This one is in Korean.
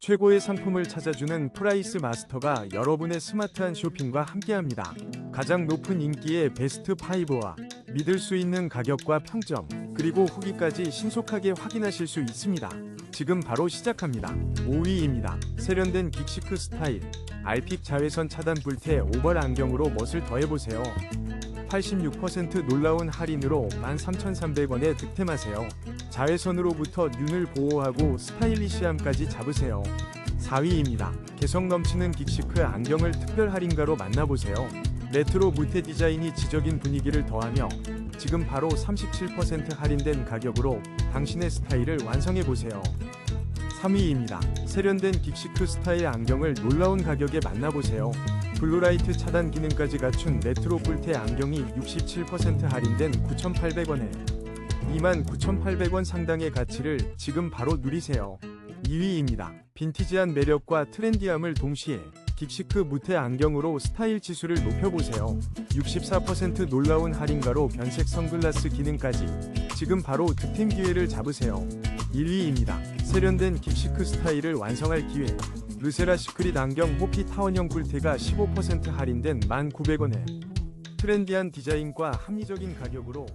최고의 상품을 찾아주는 프라이스 마스터가 여러분의 스마트한 쇼핑과 함께합니다. 가장 높은 인기의 베스트 5와 믿을 수 있는 가격과 평점, 그리고 후기까지 신속하게 확인하실 수 있습니다. 지금 바로 시작합니다. 5위입니다. 세련된 긱시크 스타일. 알픽 자외선 차단 불태 오벌 안경으로 멋을 더해보세요. 86% 놀라운 할인으로 13,300원에 득템하세요. 자외선으로부터 눈을 보호하고 스타일리시함까지 잡으세요. 4위입니다. 개성 넘치는 긱시크 안경을 특별 할인가로 만나보세요. 레트로 무태 디자인이 지적인 분위기를 더하며 지금 바로 37% 할인된 가격으로 당신의 스타일을 완성해보세요. 3위입니다. 세련된 긱시크 스타일 안경을 놀라운 가격에 만나보세요. 블루라이트 차단 기능까지 갖춘 레트로 뿔테 안경이 67% 할인된 9,800원에 29,800원 상당의 가치를 지금 바로 누리세요. 2위입니다. 빈티지한 매력과 트렌디함을 동시에 긱시크 무태 안경으로 스타일 지수를 높여보세요. 64% 놀라운 할인가로 변색 선글라스 기능까지 지금 바로 득템 기회를 잡으세요. 1위입니다. 세련된 긱시크 스타일을 완성할 기회. 르세라 시크릿 안경 호피 타원형 뿔테가 15% 할인된 1,900원에 트렌디한 디자인과 합리적인 가격으로